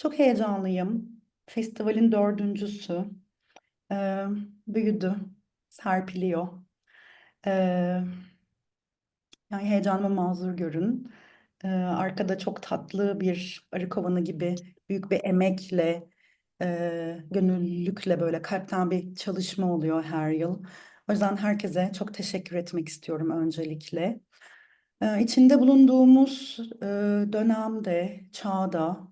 Çok heyecanlıyım. Festivalin dördüncüsü. Ee, büyüdü, serpiliyor. Ee, yani heyecanıma mazur görün. Ee, arkada çok tatlı bir arı kovanı gibi büyük bir emekle, e, gönüllülükle böyle kalpten bir çalışma oluyor her yıl. O yüzden herkese çok teşekkür etmek istiyorum öncelikle. Ee, içinde bulunduğumuz e, dönemde, çağda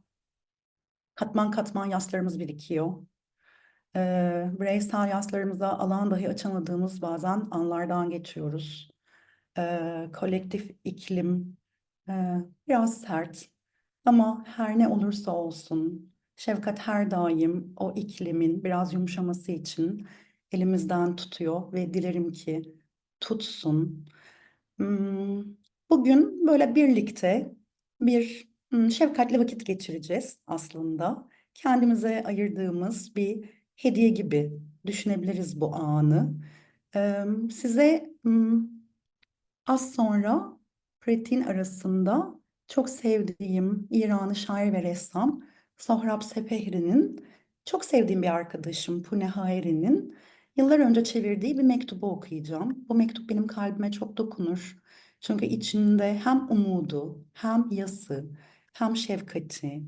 katman katman yaslarımız birikiyor. Ee, bireysel yaslarımıza alan dahi açamadığımız bazen anlardan geçiyoruz. Ee, kolektif iklim e, biraz sert ama her ne olursa olsun şefkat her daim o iklimin biraz yumuşaması için elimizden tutuyor ve dilerim ki tutsun. Hmm, Bugün böyle birlikte bir şefkatli vakit geçireceğiz aslında. Kendimize ayırdığımız bir hediye gibi düşünebiliriz bu anı. Size az sonra pratiğin arasında çok sevdiğim İranlı şair ve ressam Sohrab Sepehri'nin çok sevdiğim bir arkadaşım Punehari'nin yıllar önce çevirdiği bir mektubu okuyacağım. Bu mektup benim kalbime çok dokunur. Çünkü içinde hem umudu, hem yası, hem şefkati,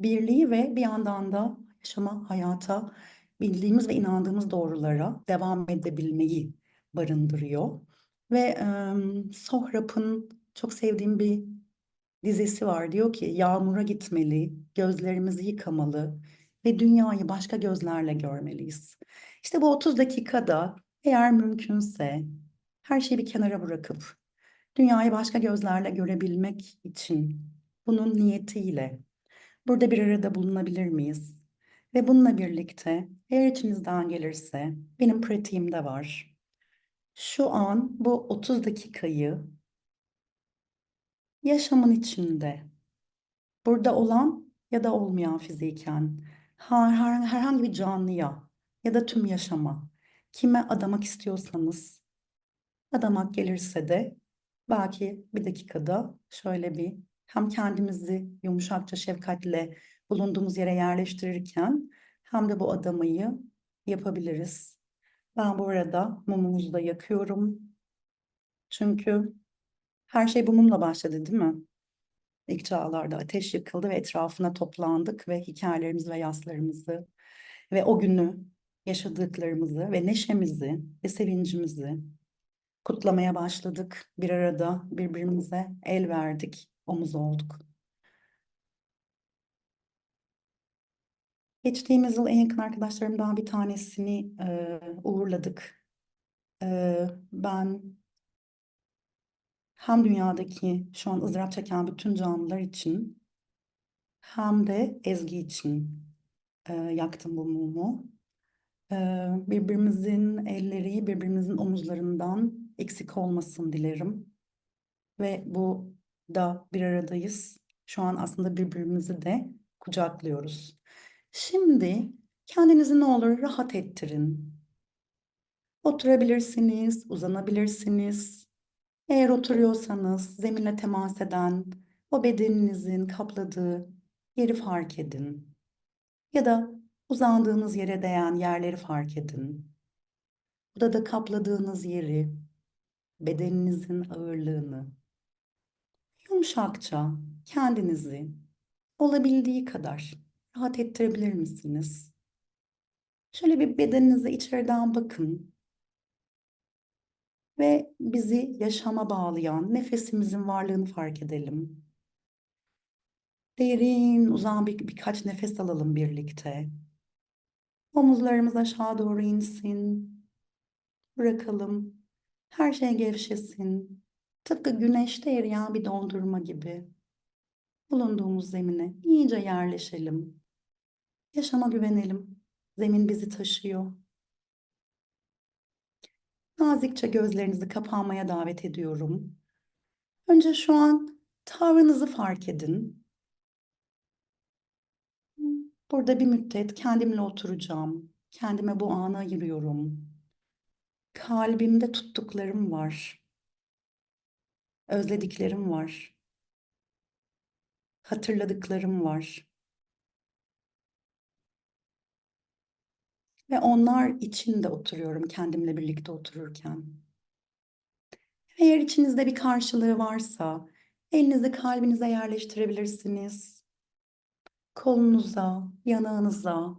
birliği ve bir yandan da yaşama, hayata, bildiğimiz ve inandığımız doğrulara devam edebilmeyi barındırıyor. Ve em, Sohrab'ın çok sevdiğim bir dizesi var. Diyor ki yağmura gitmeli, gözlerimizi yıkamalı ve dünyayı başka gözlerle görmeliyiz. İşte bu 30 dakikada eğer mümkünse her şeyi bir kenara bırakıp dünyayı başka gözlerle görebilmek için bunun niyetiyle burada bir arada bulunabilir miyiz? Ve bununla birlikte eğer içinizden gelirse benim pratiğimde var. Şu an bu 30 dakikayı yaşamın içinde burada olan ya da olmayan fiziken her, her- herhangi bir canlıya ya da tüm yaşama kime adamak istiyorsanız adamak gelirse de belki bir dakikada şöyle bir hem kendimizi yumuşakça şefkatle bulunduğumuz yere yerleştirirken hem de bu adamayı yapabiliriz. Ben bu arada mumumuzu da yakıyorum. Çünkü her şey bu mumla başladı, değil mi? İlk çağlarda ateş yakıldı ve etrafına toplandık ve hikayelerimizi ve yaslarımızı ve o günü yaşadıklarımızı ve neşemizi ve sevincimizi kutlamaya başladık. Bir arada birbirimize el verdik, omuz olduk. Geçtiğimiz yıl en yakın arkadaşlarımdan bir tanesini e, uğurladık. E, ben hem dünyadaki şu an ızdırap çeken bütün canlılar için hem de Ezgi için e, yaktım bu mumu. E, birbirimizin elleri birbirimizin omuzlarından eksik olmasın dilerim. Ve bu da bir aradayız. Şu an aslında birbirimizi de kucaklıyoruz. Şimdi kendinizi ne olur rahat ettirin. Oturabilirsiniz, uzanabilirsiniz. Eğer oturuyorsanız zeminle temas eden o bedeninizin kapladığı yeri fark edin. Ya da uzandığınız yere değen yerleri fark edin. Burada da kapladığınız yeri, bedeninizin ağırlığını yumuşakça kendinizi olabildiği kadar rahat ettirebilir misiniz? Şöyle bir bedeninize içeriden bakın ve bizi yaşama bağlayan nefesimizin varlığını fark edelim. Derin, uzun bir, birkaç nefes alalım birlikte. Omuzlarımız aşağı doğru insin. Bırakalım. Her şey gevşesin. Tıpkı güneşte eriyen bir dondurma gibi. Bulunduğumuz zemine iyice yerleşelim. Yaşama güvenelim. Zemin bizi taşıyor. Nazikçe gözlerinizi kapanmaya davet ediyorum. Önce şu an tavrınızı fark edin. Burada bir müddet kendimle oturacağım. Kendime bu anı ayırıyorum. Kalbimde tuttuklarım var. Özlediklerim var. Hatırladıklarım var. Ve onlar için de oturuyorum kendimle birlikte otururken. Eğer içinizde bir karşılığı varsa elinizi kalbinize yerleştirebilirsiniz. Kolunuza, yanağınıza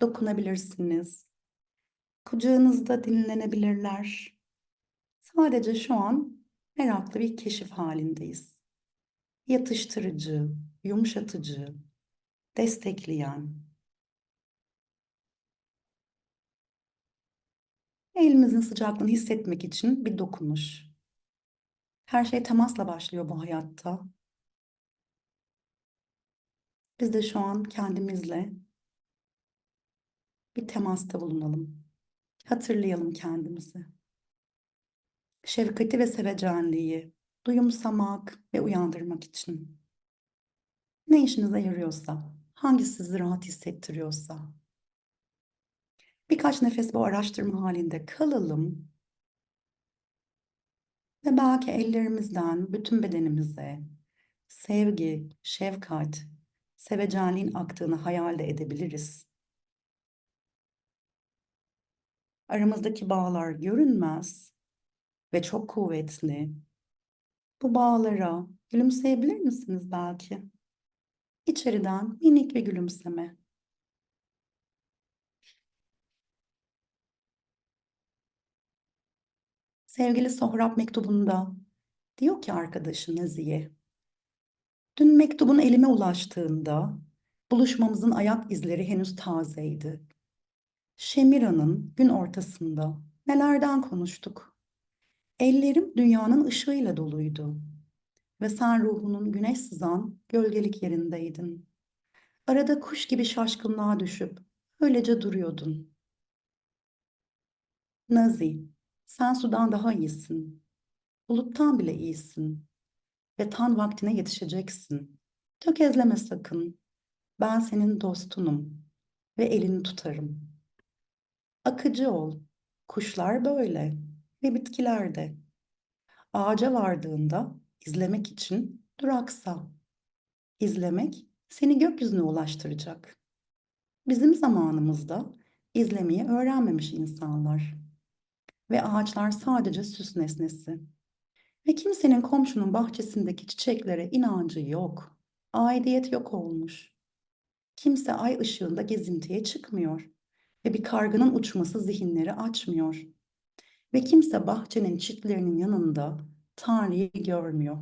dokunabilirsiniz. Kucağınızda dinlenebilirler. Sadece şu an meraklı bir keşif halindeyiz. Yatıştırıcı, yumuşatıcı, destekleyen. Elimizin sıcaklığını hissetmek için bir dokunuş. Her şey temasla başlıyor bu hayatta. Biz de şu an kendimizle bir temasta bulunalım. Hatırlayalım kendimizi. Şefkati ve sevecenliği duyumsamak ve uyandırmak için. Ne işinize yarıyorsa, hangisi sizi rahat hissettiriyorsa. Birkaç nefes bu araştırma halinde kalalım. Ve belki ellerimizden bütün bedenimize sevgi, şefkat, sevecenliğin aktığını hayal de edebiliriz. Aramızdaki bağlar görünmez ve çok kuvvetli. Bu bağlara gülümseyebilir misiniz belki? İçeriden minik bir gülümseme. Sevgili Sohrab mektubunda diyor ki arkadaşı Naziye, dün mektubun elime ulaştığında buluşmamızın ayak izleri henüz tazeydi. Şemira'nın gün ortasında nelerden konuştuk. Ellerim dünyanın ışığıyla doluydu ve sen ruhunun güneş sızan gölgelik yerindeydin. Arada kuş gibi şaşkınlığa düşüp öylece duruyordun. Nazi, sen sudan daha iyisin. Buluttan bile iyisin. Ve tan vaktine yetişeceksin. Tökezleme sakın. Ben senin dostunum ve elini tutarım. Akıcı ol. Kuşlar böyle ve bitkiler de. Ağaca vardığında izlemek için duraksa. İzlemek seni gökyüzüne ulaştıracak. Bizim zamanımızda izlemeyi öğrenmemiş insanlar. Ve ağaçlar sadece süs nesnesi. Ve kimsenin komşunun bahçesindeki çiçeklere inancı yok. Aidiyet yok olmuş. Kimse ay ışığında gezintiye çıkmıyor ve bir karganın uçması zihinleri açmıyor. Ve kimse bahçenin çitlerinin yanında Tanrı'yı görmüyor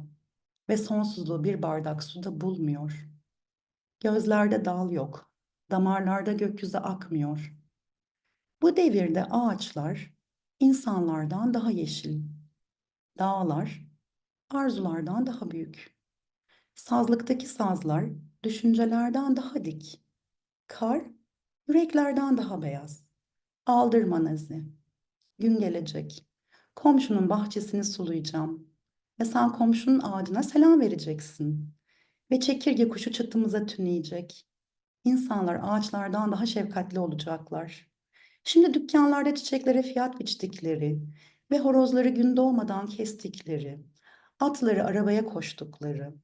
ve sonsuzluğu bir bardak suda bulmuyor. Gözlerde dal yok, damarlarda gökyüzü akmıyor. Bu devirde ağaçlar insanlardan daha yeşil, dağlar arzulardan daha büyük. Sazlıktaki sazlar düşüncelerden daha dik. Kar yüreklerden daha beyaz. Aldırma Nazi. Gün gelecek. Komşunun bahçesini sulayacağım. Ve sen komşunun ağacına selam vereceksin. Ve çekirge kuşu çatımıza tüneyecek. İnsanlar ağaçlardan daha şefkatli olacaklar. Şimdi dükkanlarda çiçeklere fiyat biçtikleri ve horozları gün doğmadan kestikleri, atları arabaya koştukları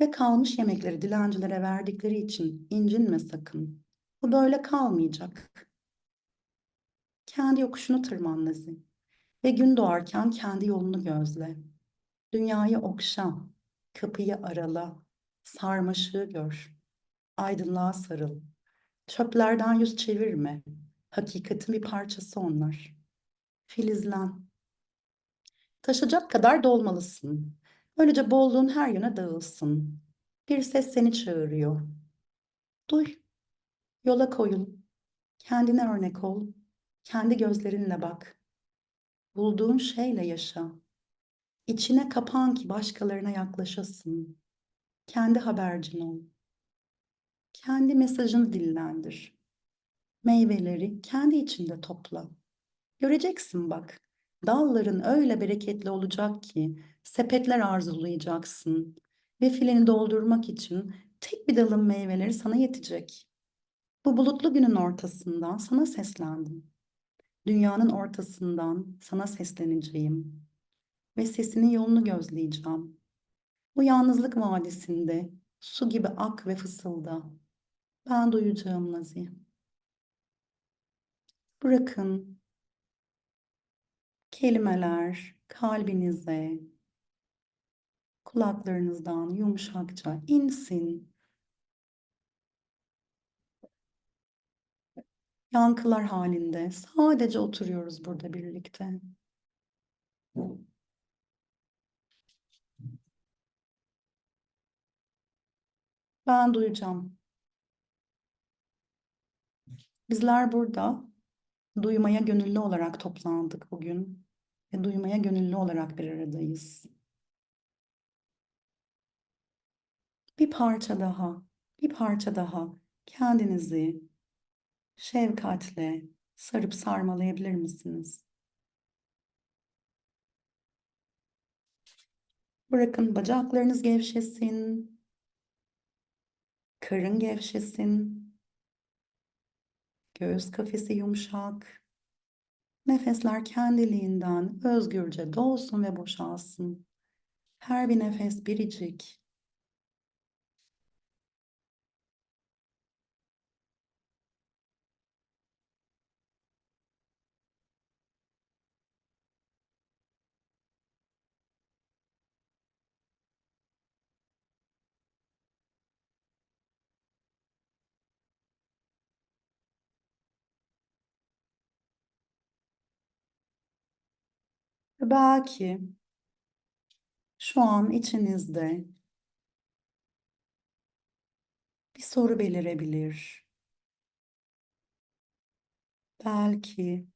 ve kalmış yemekleri dilencilere verdikleri için incinme sakın. Bu böyle kalmayacak. Kendi yokuşunu tırman Nazi ve gün doğarken kendi yolunu gözle. Dünyayı okşa, kapıyı arala, sarmaşığı gör, aydınlığa sarıl. Çöplerden yüz çevirme, hakikatin bir parçası onlar. Filizlen. Taşacak kadar dolmalısın. Böylece bolluğun her yöne dağılsın. Bir ses seni çağırıyor. Duy. Yola koyul. Kendine örnek ol. Kendi gözlerinle bak. Bulduğun şeyle yaşa. İçine kapan ki başkalarına yaklaşasın. Kendi habercin ol. Kendi mesajını dillendir. Meyveleri kendi içinde topla. Göreceksin bak. Dalların öyle bereketli olacak ki sepetler arzulayacaksın ve fileni doldurmak için tek bir dalın meyveleri sana yetecek. Bu bulutlu günün ortasından sana seslendim. Dünyanın ortasından sana sesleneceğim ve sesinin yolunu gözleyeceğim. Bu yalnızlık vadisinde su gibi ak ve fısılda. Ben duyacağım Nazi. Bırakın kelimeler kalbinize, kulaklarınızdan yumuşakça insin. Yankılar halinde sadece oturuyoruz burada birlikte. Ben duyacağım. Bizler burada duymaya gönüllü olarak toplandık bugün ve duymaya gönüllü olarak bir aradayız. Bir parça daha, bir parça daha kendinizi şefkatle sarıp sarmalayabilir misiniz? Bırakın bacaklarınız gevşesin. Karın gevşesin. Göğüs kafesi yumuşak. Nefesler kendiliğinden özgürce dolsun ve boşalsın. Her bir nefes biricik. Belki şu an içinizde bir soru belirebilir. Belki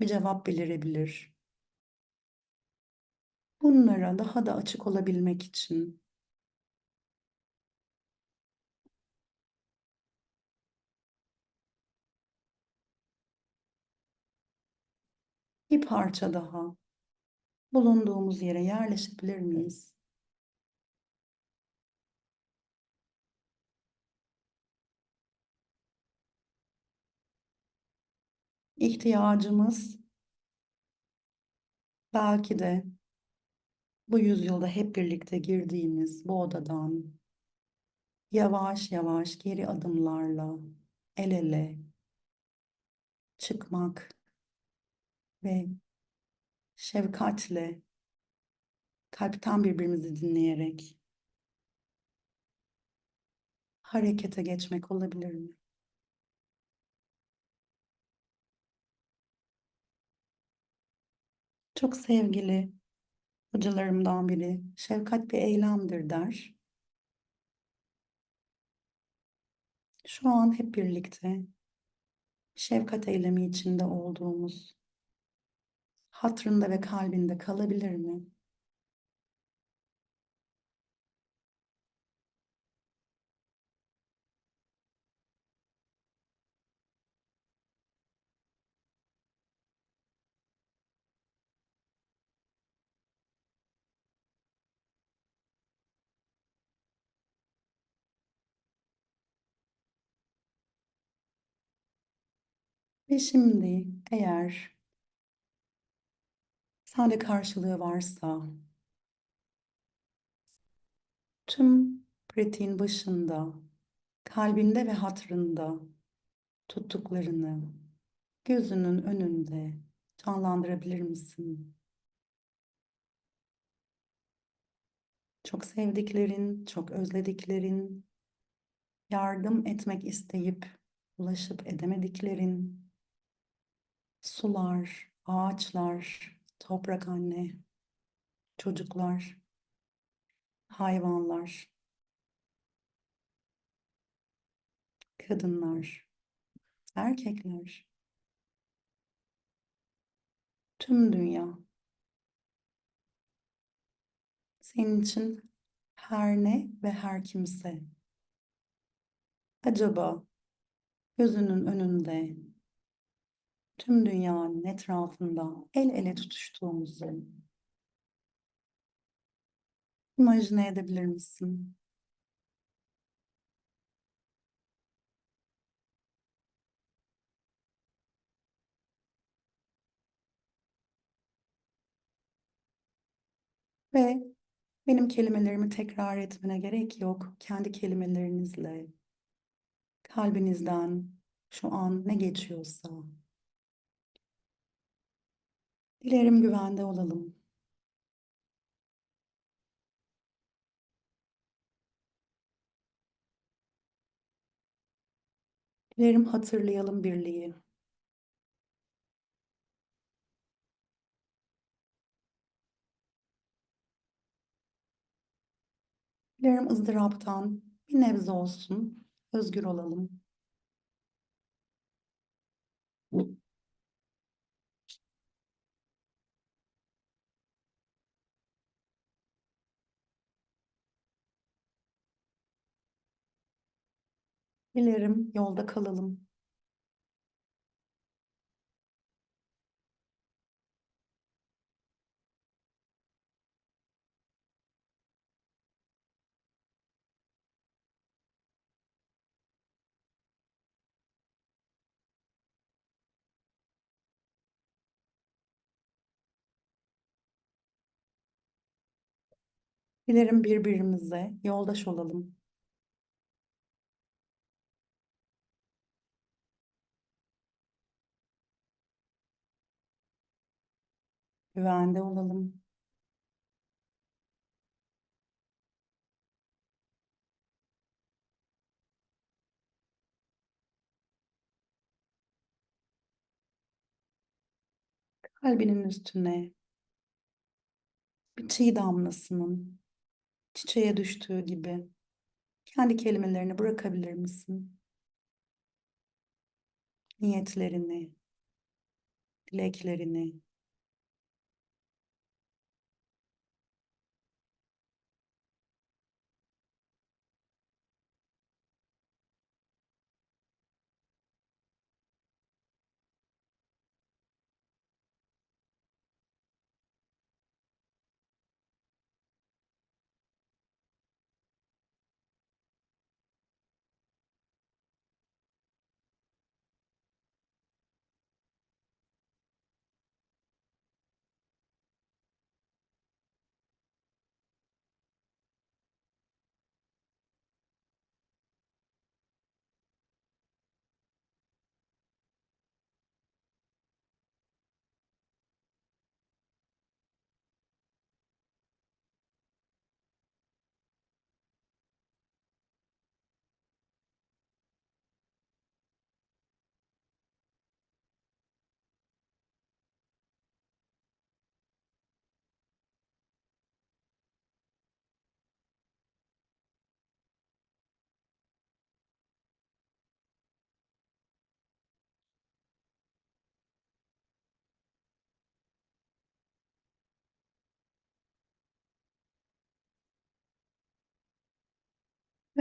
bir cevap belirebilir. Bunlara daha da açık olabilmek için bir parça daha bulunduğumuz yere yerleşebilir miyiz? İhtiyacımız belki de bu yüzyılda hep birlikte girdiğimiz bu odadan yavaş yavaş geri adımlarla el ele çıkmak ve şefkatle kalpten birbirimizi dinleyerek harekete geçmek olabilir mi? Çok sevgili hocalarımdan biri şefkat bir eylemdir der. Şu an hep birlikte şefkat eylemi içinde olduğumuz hatrında ve kalbinde kalabilir mi? Ve şimdi eğer sende karşılığı varsa tüm pratiğin başında kalbinde ve hatrında tuttuklarını gözünün önünde canlandırabilir misin? Çok sevdiklerin, çok özlediklerin, yardım etmek isteyip ulaşıp edemediklerin, sular, ağaçlar, toprak anne, çocuklar, hayvanlar, kadınlar, erkekler, tüm dünya. Senin için her ne ve her kimse. Acaba gözünün önünde tüm dünyanın etrafında el ele tutuştuğumuzu imajine edebilir misin? Ve benim kelimelerimi tekrar etmene gerek yok. Kendi kelimelerinizle kalbinizden şu an ne geçiyorsa Dilerim güvende olalım. Dilerim hatırlayalım birliği. Dilerim ızdıraptan bir nebze olsun özgür olalım. Dilerim yolda kalalım. Dilerim birbirimize yoldaş olalım. Güvende olalım. Kalbinin üstüne bir çiğ damlasının çiçeğe düştüğü gibi kendi kelimelerini bırakabilir misin? Niyetlerini, dileklerini,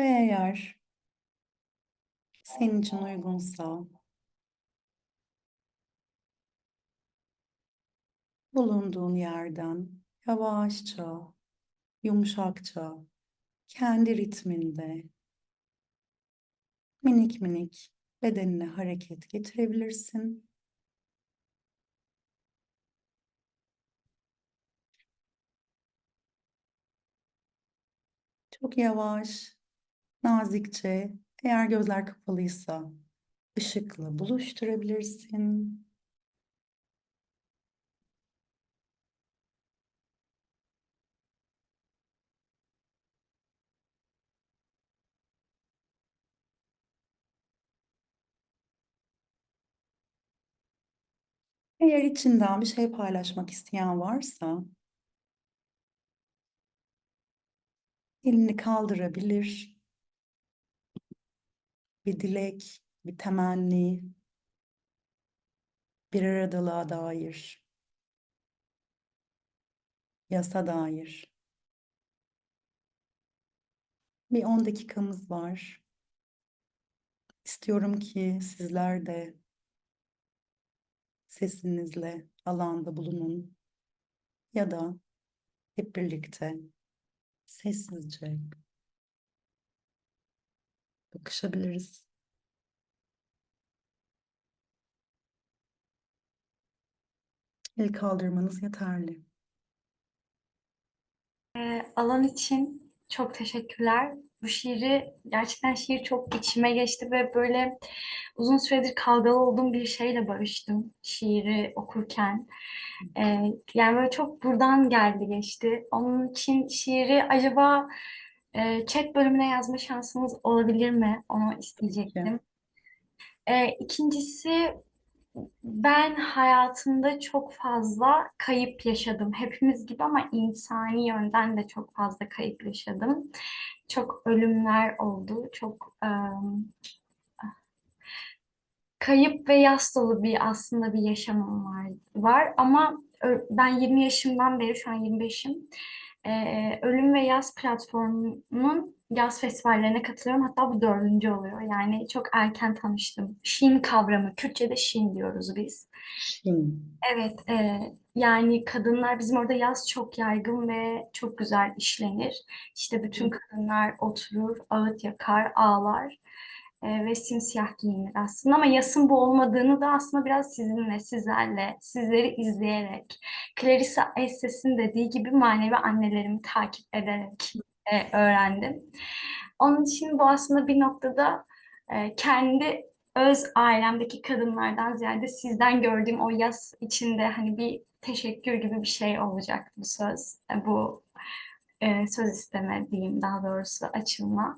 ve eğer senin için uygunsa bulunduğun yerden yavaşça, yumuşakça, kendi ritminde minik minik bedenine hareket getirebilirsin. Çok yavaş, nazikçe, eğer gözler kapalıysa ışıkla buluşturabilirsin. Eğer içinden bir şey paylaşmak isteyen varsa elini kaldırabilir. Bir dilek, bir temenni, bir aradalığa dair, yasa dair. Bir 10 dakikamız var. İstiyorum ki sizler de sesinizle alanda bulunun ya da hep birlikte sessizce bakışabiliriz. El kaldırmanız yeterli. Ee, alan için Çok teşekkürler. Bu şiiri gerçekten şiir çok içime geçti ve böyle uzun süredir kavgalı olduğum bir şeyle barıştım şiiri okurken. Ee, yani böyle çok buradan geldi geçti. Onun için şiiri acaba e, chat bölümüne yazma şansınız olabilir mi? Onu isteyecektim. Ee, ikincisi ben hayatımda çok fazla kayıp yaşadım. Hepimiz gibi ama insani yönden de çok fazla kayıp yaşadım. Çok ölümler oldu. Çok em, kayıp ve yas dolu bir aslında bir yaşamım var, var. ama ben 20 yaşımdan beri şu an 25'im. Ee, Ölüm ve Yaz platformunun yaz festivallerine katılıyorum. Hatta bu dördüncü oluyor. Yani çok erken tanıştım. Şiin kavramı, Kürtçe'de şiin diyoruz biz. Şin. Evet, e, yani kadınlar bizim orada yaz çok yaygın ve çok güzel işlenir. İşte bütün kadınlar oturur, ağıt yakar, ağlar e, ve simsiyah giyinir aslında. Ama yasın bu olmadığını da aslında biraz sizinle, sizlerle, sizleri izleyerek, Clarissa Estes'in dediği gibi manevi annelerimi takip ederek e, öğrendim. Onun için bu aslında bir noktada e, kendi öz ailemdeki kadınlardan ziyade sizden gördüğüm o yas içinde hani bir teşekkür gibi bir şey olacak bu söz. Bu e, söz isteme diyeyim daha doğrusu açılma.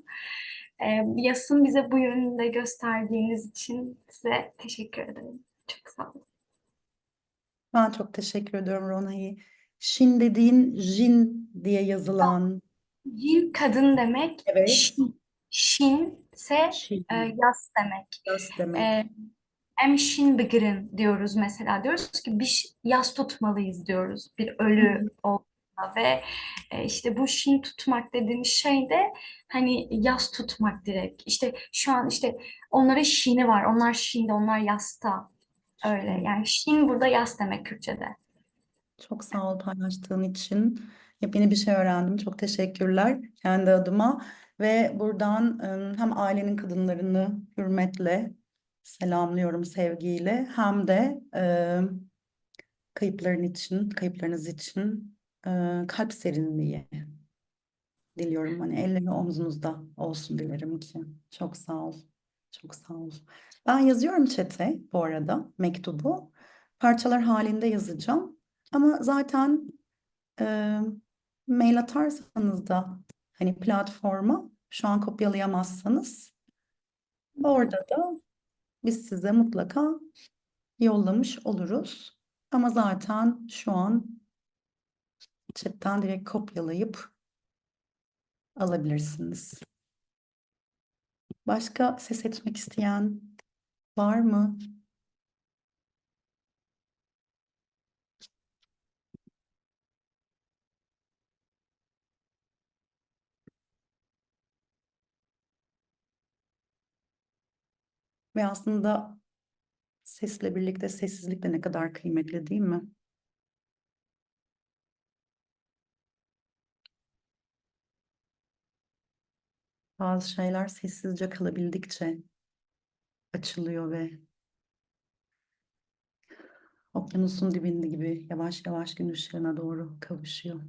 E, yasın bize bu yönünde gösterdiğiniz için size teşekkür ederim. Çok sağ olun. Ben çok teşekkür ediyorum Rona'yı. Şin dediğin Jin diye yazılan. Jin kadın demek, Evet. şin, şin ise Şin. e, yas demek. Yas demek. E, Em şin begirin diyoruz mesela. Diyoruz ki bir yas tutmalıyız diyoruz bir ölü hı. Ve e, işte bu şin tutmak dediğimiz şey de hani yas tutmak direkt. İşte şu an işte onların şini var. Onlar şinde, onlar yasta. Öyle. Yani şin burada yas demek Kürtçe'de. Çok sağ ol paylaştığın için. Yepyeni bir şey öğrendim. Çok teşekkürler kendi adıma. Ve buradan hem ailenin kadınlarını hürmetle selamlıyorum sevgiyle hem de kayıpların için, kayıplarınız için ıı, kalp serinliği diliyorum. Hani elleri omzunuzda olsun dilerim ki. Çok sağ ol. Çok sağ ol. Ben yazıyorum chat'e bu arada mektubu. Parçalar halinde yazacağım. Ama zaten e, mail atarsanız da hani platforma şu an kopyalayamazsanız orada da biz size mutlaka yollamış oluruz. Ama zaten şu an chatten direkt kopyalayıp alabilirsiniz. Başka ses etmek isteyen var mı? Ve aslında sesle birlikte sessizlik de ne kadar kıymetli değil mi? Bazı şeyler sessizce kalabildikçe açılıyor ve okyanusun dibinde gibi yavaş yavaş gün ışığına doğru kavuşuyor.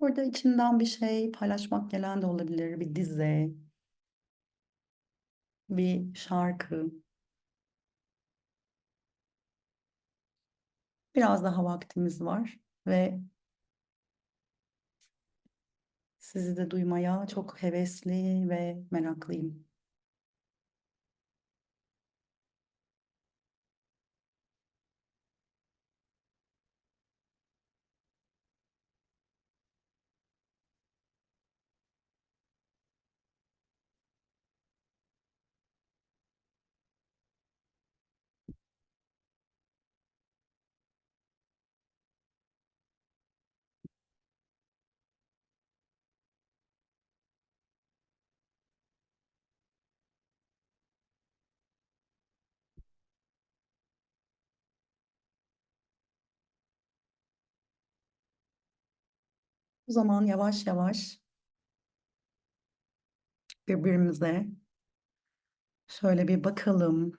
Burada içinden bir şey paylaşmak gelen de olabilir. Bir dize, bir şarkı. Biraz daha vaktimiz var ve sizi de duymaya çok hevesli ve meraklıyım. O zaman yavaş yavaş birbirimize şöyle bir bakalım.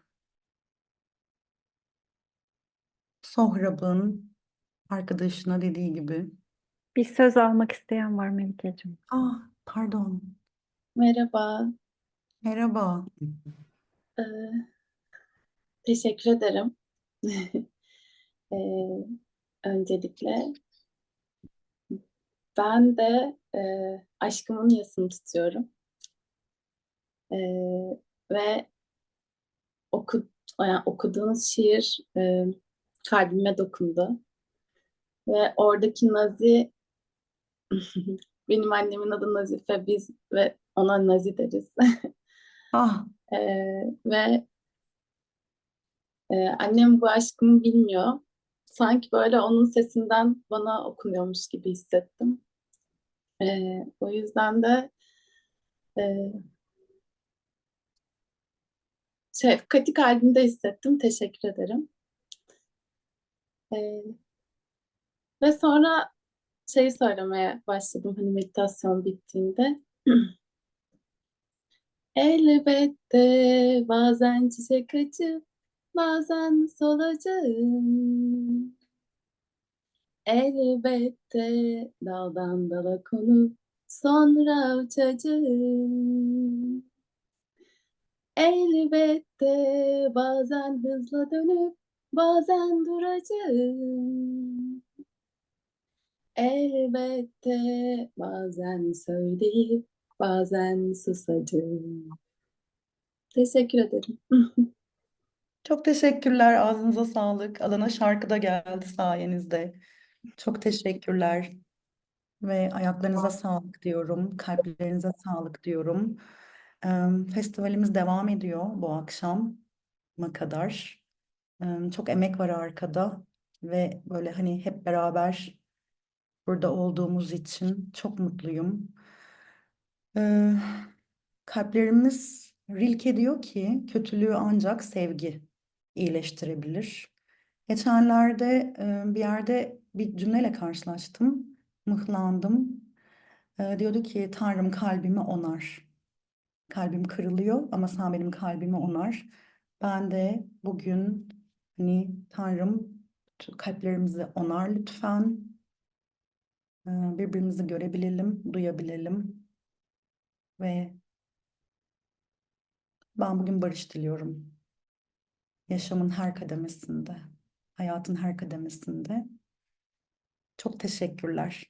Sohrab'ın arkadaşına dediği gibi. Bir söz almak isteyen var Melike'cim. Ah, pardon. Merhaba, Merhaba. ee, teşekkür ederim. Ee, öncelikle ben de e, aşkımın yasını tutuyorum. Ee, ve oku, yani okuduğunuz şiir e, kalbime dokundu. Ve oradaki Nazi, benim annemin adı Nazife, biz ve ona Nazi deriz. Ah, Ee, ve e, annem bu aşkımı bilmiyor. Sanki böyle onun sesinden bana okunuyormuş gibi hissettim. Ee, o yüzden de e, şefkati kalbimde hissettim. Teşekkür ederim. Ee, ve sonra şeyi söylemeye başladım hani meditasyon bittiğinde. Elbette bazen çiçek açıp bazen solacağım. Elbette daldan dala konup sonra uçacağım. Elbette bazen hızla dönüp bazen duracağım. Elbette bazen söyleyip bazen susacağım. Teşekkür ederim. çok teşekkürler. Ağzınıza sağlık. Alana şarkı da geldi sayenizde. Çok teşekkürler. Ve ayaklarınıza sağlık diyorum. Kalplerinize sağlık diyorum. Festivalimiz devam ediyor bu akşama kadar. Çok emek var arkada ve böyle hani hep beraber burada olduğumuz için çok mutluyum. Kalplerimiz Rilke diyor ki kötülüğü ancak sevgi iyileştirebilir. Geçenlerde bir yerde bir cümleyle karşılaştım. Mıhlandım. Diyordu ki Tanrım kalbimi onar. Kalbim kırılıyor ama sen benim kalbimi onar. Ben de bugün hani Tanrım kalplerimizi onar lütfen. Birbirimizi görebilelim, duyabilelim ve ben bugün barış diliyorum. Yaşamın her kademesinde, hayatın her kademesinde. Çok teşekkürler.